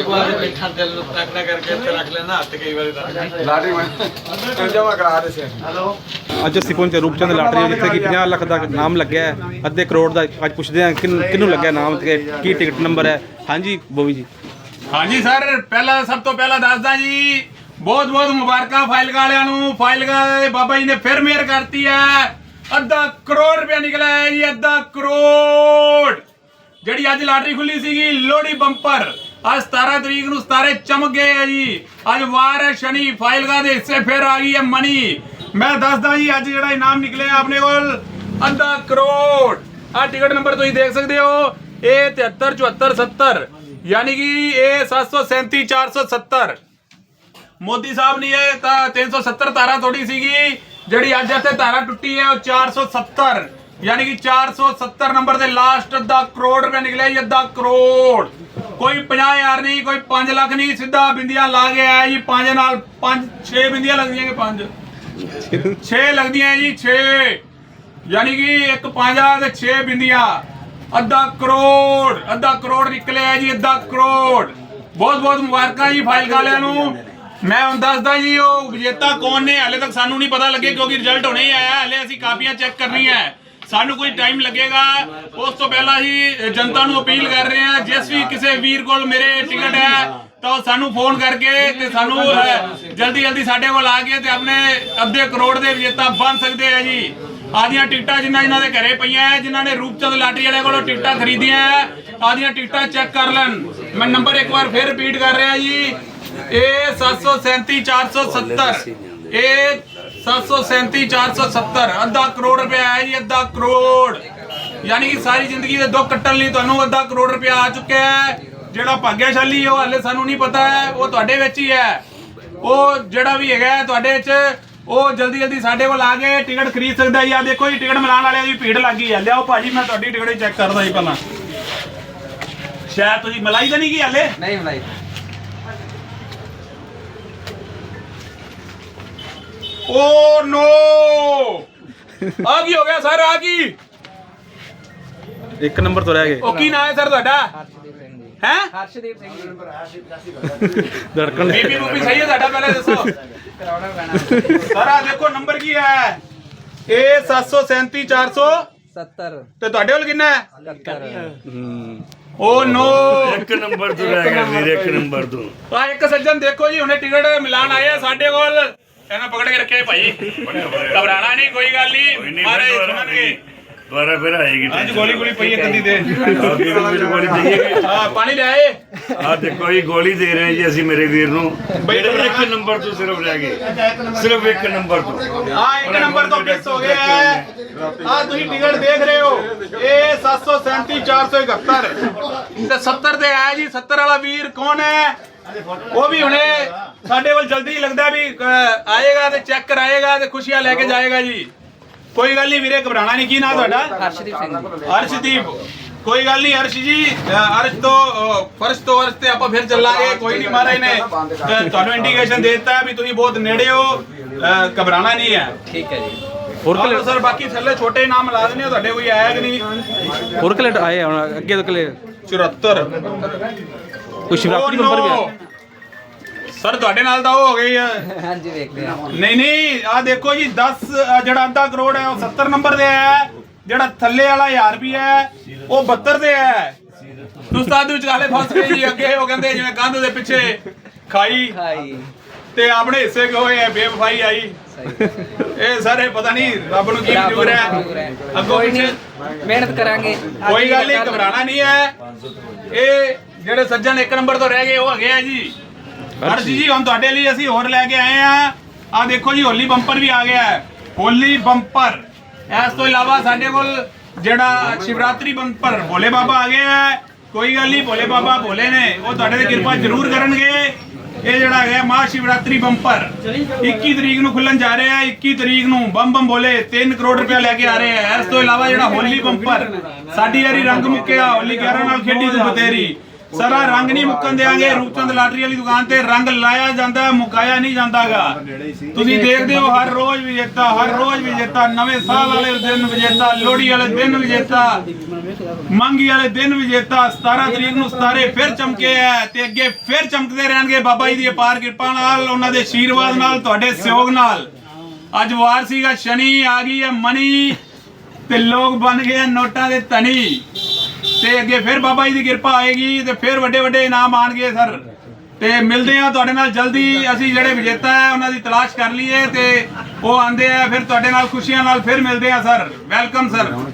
ਇੱਕ ਵਾਰ ਬੈਠਾ ਦਿਲ ਨੂੰ ਤਕੜਾ ਕਰਕੇ ਇੱਥੇ ਰੱਖ ਲੈਣਾ ਹੱਥ ਕਈ ਵਾਰੀ ਤਾਂ। ਲਾਟਰੀ ਮੈਂ ਜਮਾ ਕਰਾ ਰਹੇ ਸੀ। ਅੱਜ ਅਸੀਂ ਪਹੁੰਚੇ ਰੂਪਚੰਦ ਲਾਟਰੀ ਜਿੱਥੇ ਕਿ 50 ਲੱਖ ਦਾ ਨਾਮ ਲੱਗਿਆ ਹੈ। ਅੱਧੇ ਕਰੋੜ ਦਾ ਅੱਜ ਪੁੱਛਦੇ ਹਾਂ ਕਿਹਨੂੰ ਕਿਹਨੂੰ ਲੱਗਿਆ ਨਾਮ ਤੇ ਕੀ ਟਿਕਟ ਨੰਬਰ ਹੈ। ਹਾਂਜੀ ਬੋਬੀ ਜੀ। ਹਾਂਜੀ ਸਰ ਪਹਿਲਾਂ ਸਭ ਤੋਂ ਪਹਿਲਾਂ ਦੱਸਦਾ ਜੀ ਬਹੁਤ ਬਹੁਤ ਮੁਬਾਰਕਾਂ ਫਾਈਲ ਵਾਲਿਆਂ ਨੂੰ। ਫਾਈਲ ਦੇ ਬਾਬਾ ਜੀ ਨੇ ਫਿਰ ਮਿਹਰ ਕਰਤੀ ਹੈ। ਅੱਧਾ ਕਰੋੜ ਰੁਪਇਆ ਨਿਕਲਿਆ ਹੈ ਜੀ ਅੱਧਾ ਕਰੋੜ। ਜਿਹੜੀ ਅੱਜ ਲਾਟਰੀ ਖੁੱਲੀ ਸੀਗੀ ਲੋਹੜੀ ਬੰਪਰ। ਅੱਜ 17 ਤਰੀਕ ਨੂੰ 17 ਚਮਕ ਗਏ ਹੈ ਜੀ। ਅੱਜ ਵਾਰ ਹੈ ਸ਼ਨੀ ਫਾਈਲਗਾ ਦੇ ਹਿੱਸੇ ਫਿਰ ਆ ਗਈ ਹੈ ਮਨੀ। ਮੈਂ ਦੱਸਦਾ ਜੀ, ਅੱਜ ਜਿਹੜਾ ਇਨਾਮ ਨਿਕਲਿਆ ਆਪਣੇ ਕੋਲ, ਅੱਧਾ ਕਰੋੜ। ਆ ਟਿਕਟ ਨੰਬਰ ਤੁਸੀਂ ਦੇਖ ਸਕਦੇ ਹੋ ਇਹ 73 74 70 ਯਾਨੀ ਕਿ ਇਹ 737 470 ਮੋਦੀ ਸਾਹਿਬ ਨੇ ਇਹ ਤਾਂ 370 ਤਾਰਾ ਥੋੜੀ ਸੀਗੀ। ਜਿਹੜੀ ਅੱਜ ਇੱਥੇ ਤਾਰਾ ਟੁੱਟੀ ਹੈ, ਉਹ 470 ਯਾਨੀ ਕਿ 470 ਨੰਬਰ ਦੇ ਲਾਸਟ ਅੱਧਾ ਕਰੋੜ ਰੁਪਏ ਨਿਕਲਿਆ ਜੀ, ਅੱਧਾ ਕਰੋੜ। ਕੋਈ 50000 ਨਹੀਂ, ਕੋਈ 5 ਲੱਖ ਨਹੀਂ, ਸਿੱਧਾ ਬਿੰਦੀਆਂ ਲਾ ਕੇ ਆਇਆ ਜੀ 5 ਨਾਲ 5 6 ਬਿੰਦੀਆਂ ਲੱਗਦੀਆਂ ਕਿ 5 6 ਲੱਗਦੀਆਂ ਜੀ 6 ਯਾਨੀ ਕਿ ਇੱਕ ਪੰਜਾ ਤੇ 6 ਬਿੰਦੀਆਂ। ਅੱਧਾ ਕਰੋੜ ਅੱਧਾ ਕਰੋੜ ਨਿਕਲਿਆ ਜੀ, ਅੱਧਾ ਕਰੋੜ। ਬਹੁਤ ਬਹੁਤ ਮੁਬਾਰਕਾਂ ਜੀ ਫਾਈਲ ਵਾਲਿਆਂ ਨੂੰ। ਮੈਂ ਹੁਣ ਦੱਸਦਾ ਜੀ, ਉਹ ਵਿਜੇਤਾ ਕੌਣ ਨੇ? ਹਾਲੇ ਤੱਕ ਸਾਨੂੰ ਨਹੀਂ ਪਤਾ ਲੱਗੇ, ਕਿਉਂਕਿ ਰਿਜ਼ਲਟ ਹੁਣੇ ਹੀ ਆਇਆ। ਹਲੇ ਅਸੀਂ ਕਾਪੀਆਂ ਚੈੱਕ ਕਰਨੀਆਂ। ਹੈ ਸਾਨੂੰ ਕੋਈ ਟਾਈਮ ਲੱਗੇਗਾ। ਉਸ ਤੋਂ ਪਹਿਲਾਂ ਹੀ ਜਨਤਾ ਨੂੰ ਅਪੀਲ ਕਰ ਰਹੇ ਹਾਂ। ਜਿਸ ਵੀ ਕਿਸੇ ਵੀਰ ਕੋਲ ਮੇਰੇ ਟਿਕਟ ਹੈ, ਤਾਂ ਉਹ ਸਾਨੂੰ ਫੋਨ ਕਰਕੇ ਤੇ ਸਾਨੂੰ ਜਲਦੀ ਜਲਦੀ ਸਾਡੇ ਕੋਲ ਆ ਕੇ ਤੇ ਆਪਣੇ ਅੱਧੇ ਕਰੋੜ ਦੇ ਵਿਜੇਤਾ ਬਣ ਸਕਦੇ ਆ ਜੀ। ਆਦੀਆਂ ਟਿਕਟਾਂ ਜਿਨ੍ਹਾਂ ਜਿਨ੍ਹਾਂ ਦੇ ਘਰੇ ਪਈਆਂ ਹੈ, ਜਿਨ੍ਹਾਂ ਨੇ ਰੂਪਚੰਦ ਲਾਟਰੀ ਵਾਲੇ ਕੋਲੋਂ ਟਿਕਟਾਂ ਖਰੀਦੀਆਂ ਹੈ ਆਦੀਆਂ ਟਿਕਟਾਂ ਚੈੱਕ ਕਰ ਲੈਣ। ਮੈਂ ਨੰਬਰ ਇੱਕ ਵਾਰ ਫੇਰ ਰਿਪੀਟ ਕਰ ਰਿਹਾ ਜੀ। ਇਹ 737 470 ਇਹ 737 470 ਅੱਧਾ ਕਰੋੜ ਰੁਪਇਆ ਆਇਆ ਜੀ, ਅੱਧਾ ਕਰੋੜ। ਯਾਨੀ ਕਿ ਸਾਰੀ ਜ਼ਿੰਦਗੀ ਦੇ ਦੁੱਖ ਕੱਟਣ ਲਈ ਤੁਹਾਨੂੰ ਅੱਧਾ ਕਰੋੜ ਰੁਪਇਆ ਆ ਚੁੱਕਿਆ ਹੈ। ਜਿਹੜਾ ਭਾਗਿਆਸ਼ਾਲੀ ਉਹ ਹਾਲੇ ਸਾਨੂੰ ਨਹੀਂ ਪਤਾ ਹੈ। ਉਹ ਤੁਹਾਡੇ ਵਿੱਚ ਹੀ ਹੈ। ਉਹ ਜਿਹੜਾ ਵੀ ਹੈਗਾ ਤੁਹਾਡੇ ਵਿੱਚ, ਉਹ ਜਲਦੀ ਜਲਦੀ ਸਾਡੇ ਕੋਲ ਆ ਕੇ ਟਿਕਟ ਖਰੀਦ ਸਕਦਾ ਜੀ। ਆ ਦੇਖੋ ਜੀ, ਟਿਕਟ ਮਿਲਾਉਣ ਵਾਲਿਆਂ ਦੀ ਭੀੜ ਲੱਗੀ ਹੈ। ਲਿਆਓ ਭਾਜੀ, ਮੈਂ ਤੁਹਾਡੀ ਟਿਕਟ ਚੈੱਕ ਕਰਦਾ ਜੀ ਪਹਿਲਾਂ। ਸ਼ਾਇਦ ਤੁਸੀਂ ਮਲਾਈ ਤਾਂ ਨਹੀਂ ਕੀ ਹਾਲੇ? ਨਹੀਂ ਮਲਾਈ। ਓ ਨੋ। ਆ ਕੀ ਹੋ ਗਿਆ ਸਰ ਆ ਕੀ? ਇੱਕ ਨੰਬਰ ਤੋਂ ਰਹਿ ਗਏ। ਉਹ ਕੀ ਨਾਂ ਹੈ ਸਰ ਤੁਹਾਡਾ? ਹੈ? ਹਰਸ਼ਦੀਪ ਸਿੰਘ ਜੀ। ਧੜਕਣ ਬੀਬੀ ਬੂਬੀ ਸਹੀ ਹੈ ਤੁਹਾਡਾ ਪਹਿਲੇ ਦੱਸੋ। ਕਰਾਉਣਾ ਪੈਣਾ ਸਰ ਆ ਦੇਖੋ ਨੰਬਰ ਕੀ ਹੈ। ਇਹ 737 400 70 ਤੇ ਤੁਹਾਡੇ ਕੋਲ ਕਿੰਨਾ ਹੈ? 71 ਹੂੰ। ਓ ਨੋ। ਇੱਕ ਨੰਬਰ ਤੋਂ ਰਹਿ ਗਿਆ ਵੀਰ ਇੱਕ ਨੰਬਰ ਤੋਂ। ਆ ਇੱਕ ਸੱਜਣ ਦੇਖੋ ਜੀ ਹੁਣੇ ਟਿਕਟ ਮਿਲਾਨ ਆਏ ਆ ਸਾਡੇ ਕੋਲ। ਇਹਨਾਂ ਪਕੜ ਕੇ ਰੱਖਿਆ ਭਾਈ। ਘਬਰਾਣਾ ਨਹੀਂ ਕੋਈ ਗੱਲ ਨਹੀਂ। ਮਾਰੇ ਸੁਣਨਗੇ। ਦੁਬਾਰਾ ਫਿਰ ਆਏਗੀ ਅੱਜ ਗੋਲੀ ਗੋਲੀ ਪਈ ਇੱਕ ਅੱਧੀ ਦੇ ਗੋਲੀ ਦਈਏ ਹਾਂ। ਪਾਣੀ ਲੈ ਆਏ। ਆ ਦੇਖੋ ਜੀ ਗੋਲੀ ਦੇ ਰਹੇ ਜੀ ਅਸੀਂ ਮੇਰੇ ਵੀਰ ਨੂੰ। ਜਿਹੜੇ ਇੱਕ ਨੰਬਰ ਤੋਂ ਸਿਰਫ ਰਹਿ ਗਏ। ਸਿਰਫ ਇੱਕ ਨੰਬਰ ਤੋਂ। ਆ ਇੱਕ ਨੰਬਰ ਤੋਂ ਮਿਸ ਹੋ ਗਿਆ ਹੈ। ਆ ਤੁਸੀਂ ਟਿਕਟ ਦੇਖ ਰਹੇ ਹੋ। ਇਹ 737 471 ਤੇ 70 ਤੇ ਆਇਆ ਜੀ 70 ਵਾਲਾ ਵੀਰ ਕੌਣ ਹੈ? ਉਹ ਵੀ ਹੁਣੇ ਸਾਡੇ ਕੋਲ ਜਲਦੀ ਲੱਗਦਾ ਵੀ ਅਹ, ਆਏਗਾ ਤੇ ਚੈੱਕ ਕਰਾਏਗਾ ਤੇ ਖੁਸ਼ੀਆਂ ਲੈ ਕੇ ਜਾਏਗਾ ਜੀ। ਕੋਈ ਗੱਲ ਨਹੀਂ ਵੀਰੇ ਘਬਰਾਣਾ ਨਹੀਂ ਕੀ ਨਾਂ ਤੁਹਾਡਾ? ਹਰਸ਼ਦੀਪ ਸਿੰਘ ਜੀ। ਅਰਸ਼ਦੀਪ ਕੋਈ ਗੱਲ ਨਹੀਂ ਅਰਸ਼ ਜੀ ਅਰਸ਼ ਤੋਂ ਫਰਸ਼ ਤੋਂ ਅਰਸ਼ ਤੇ ਆਪਾਂ ਫਿਰ ਚੱਲਾਂਗੇ ਕੋਈ ਨਹੀਂ ਮਹਾਰਾਜ ਨੇ ਤੁਹਾਨੂੰ ਇੰਡੀਕੇਸ਼ਨ ਦੇ ਦਿੱਤਾ ਵੀ ਤੁਸੀਂ ਬਹੁਤ ਨੇੜੇ ਹੋ ਅਹ ਘਬਰਾਣਾ ਨਹੀਂ ਹੈ। ਠੀਕ ਹੈ ਜੀ। ਹੋਰ ਹੋਰ ਕਲੇ ਸਰ ਬਾਕੀ ਥੱਲੇ ਛੋਟੇ ਨਾਮ ਲਾ ਦਿੰਦੇ ਹੋ ਤੁਹਾਡੇ ਕੋਈ ਆਇਆ ਕਿ ਨਹੀਂ? ਹੋਰ ਕਲੇ ਆਏ ਹੁਣ ਅੱਗੇ ਤੋਂ ਕਲੇ 74 ਕੋਈ ਸ਼ਿਵਰਾਤਰੀ ਨੰਬਰ ਵੀ ਆ? ਸਰ ਤੁਹਾਡੇ ਨਾਲ ਤਾਂ ਉਹ ਹੋ ਗਈ ਹੈ ਹਾਂਜੀ ਵੇਖਦੇ ਆ। ਨਹੀਂ ਨਹੀਂ ਆ ਦੇਖੋ ਜੀ 10 ਅ, ਜਿਹੜਾ ਅੱਧਾ ਕਰੋੜ ਹੈ ਉਹ 70 ਨੰਬਰ ਤੇ ਹੈ ਜਿਹੜਾ ਥੱਲੇ ਵਾਲਾ 1000 ਰੁਪਿਆ ਹੈ ਉਹ 72 ਤੇ ਹੈ ਉਸਤਾਦ ਵਿੱਚ ਹਾਲੇ ਫਸ ਗਏ ਜੀ ਅੱਗੇ ਉਹ ਕਹਿੰਦੇ ਜਿਵੇਂ ਕੰਧ ਦੇ ਪਿੱਛੇ ਖਾਈ। ਹਾਈ ਤੇ ਆਪਣੇ ਹਿੱਸੇ ਕੋ ਹੋਏ ਬੇਵਫਾਈ ਆਈ। ਇਹ ਸਾਰੇ ਪਤਾ ਨਹੀਂ ਰੱਬ ਨੂੰ ਕੀ ਮਨਜ਼ੂਰ ਹੈ। ਅੱਗੋਂ ਪਿੱਛੇ ਮਿਹਨਤ ਕਰਾਂਗੇ। ਕੋਈ ਗੱਲ ਦੀ ਨਹੀਂ ਘਬਰਾਣਾ ਨਹੀਂ ਹੈ। ਇਹ ਜਿਹੜੇ ਸੱਜਣ ਇੱਕ ਨੰਬਰ ਤੋਂ ਰਹਿ ਗਏ ਉਹ ਹੈਗੇ ਆ ਜੀ। ਹਰਸ਼ ਜੀ ਹੁਣ ਤੁਹਾਡੇ ਲਈ ਅਸੀਂ ਹੋਰ ਲੈ ਕੇ ਆਏ ਆ। ਆ ਦੇਖੋ ਜੀ ਹੋਲੀ ਬੰਪਰ ਵੀ ਆ ਗਿਆ ਹੈ। ਹੋਲੀ ਬੰਪਰ। ਇਸ ਤੋਂ ਇਲਾਵਾ ਸਾਡੇ ਕੋਲ ਜਿਹੜਾ ਸ਼ਿਵਰਾਤਰੀ ਬੰਪਰ ਭੋਲੇ ਬਾਬਾ ਆ ਗਿਆ ਹੈ। ਕੋਈ ਗੱਲ ਨਹੀਂ ਭੋਲੇ ਬਾਬਾ ਭੋਲੇ ਨੇ। ਉਹ ਤੁਹਾਡੇ ਤੇ ਕਿਰਪਾ ਜ਼ਰੂਰ ਕਰਨਗੇ। ਇਹ ਜਿਹੜਾ ਹੈ ਮਹਾ ਸ਼ਿਵਰਾਤਰੀ ਬੰਪਰ। 21 ਤਰੀਕ ਨੂੰ ਖੁੱਲਣ ਜਾ ਰਿਹਾ ਹੈ। 21 ਤਰੀਕ ਨੂੰ ਬੰਮ ਬੰਮ ਬੋਲੇ 3 ਕਰੋੜ ਰੁਪਇਆ ਲੈ ਕੇ ਆ ਰਹੇ ਹੈ। ਇਸ ਤੋਂ ਇਲਾਵਾ ਜਿਹੜਾ ਹੋਲੀ ਬੰਪਰ ਸਾਡੀ ਯਾਰੀ ਰੰਗ ਮੁੱਕਿਆ। ਹੋਲੀ 11 ਨਾਲ ਖੇਡੀ ਤੂੰ ਬਤੇਰੀ ਸਾਰਾ ਰੰਗ ਨਹੀਂ ਮੁੱਕਣ ਦੇਾਂਗੇ ਰੂਪਚੰਦ ਲਾਟਰੀ ਵਾਲੀ ਦੁਕਾਨ ਤੇ ਰੰਗ ਲਾਇਆ ਜਾਂਦਾ ਮੁਕਾਇਆ ਨਹੀਂ ਜਾਂਦਾਗਾ। ਤੁਸੀਂ ਦੇਖਦੇ ਹੋ ਹਰ ਰੋਜ਼ ਵਿਜੇਤਾ ਹਰ ਰੋਜ਼ ਵਿਜੇਤਾ ਨਵੇਂ ਸਾਲ ਵਾਲੇ ਦਿਨ ਵਿਜੇਤਾ ਲੋਹੜੀ ਵਾਲੇ ਦਿਨ ਵਿਜੇਤਾ ਮੰਗੀ ਵਾਲੇ ਦਿਨ ਵਿਜੇਤਾ 17 ਤਰੀਕ ਨੂੰ ਸਤਾਰੇ ਫਿਰ ਚਮਕੇ ਹੈ ਤੇ ਅੱਗੇ ਫਿਰ ਚਮਕਦੇ ਰਹਿਣਗੇ ਬਾਬਾ ਜੀ ਦੀ ਅਪਾਰ ਕਿਰਪਾ ਨਾਲ ਉਹਨਾਂ ਦੇ ਆਸ਼ੀਰਵਾਦ ਨਾਲ ਤੁਹਾਡੇ ਸਹਿਯੋਗ ਨਾਲ। ਅੱਜ ਵਾਰ ਸੀਗਾ ਸ਼ਨੀ ਆ ਗਈ ਹੈ ਮਣੀ ਤੇ ਲੋਕ ਬਣ ਗਏ ਆ ਨੋਟਾਂ ਦੇ ਧਨੀ। ਤੇ ਅੱਗੇ ਫਿਰ ਬਾਬਾ ਜੀ ਦੀ ਕਿਰਪਾ ਆਏਗੀ ਤੇ ਫਿਰ ਵੱਡੇ ਵੱਡੇ ਇਨਾਮ ਆਣਗੇ ਸਰ। ਤੇ ਮਿਲਦੇ ਆ ਤੁਹਾਡੇ ਨਾਲ ਜਲਦੀ। ਅਸੀਂ ਜਿਹੜੇ ਵਿਜੇਤਾ ਹੈ, ਉਹਨਾਂ ਦੀ ਤਲਾਸ਼ ਕਰ ਲਈਏ ਤੇ ਉਹ ਆਂਦੇ ਆ, ਫਿਰ ਤੁਹਾਡੇ ਨਾਲ ਖੁਸ਼ੀਆਂ ਨਾਲ ਫਿਰ ਮਿਲਦੇ ਆ ਸਰ। Welcome sir.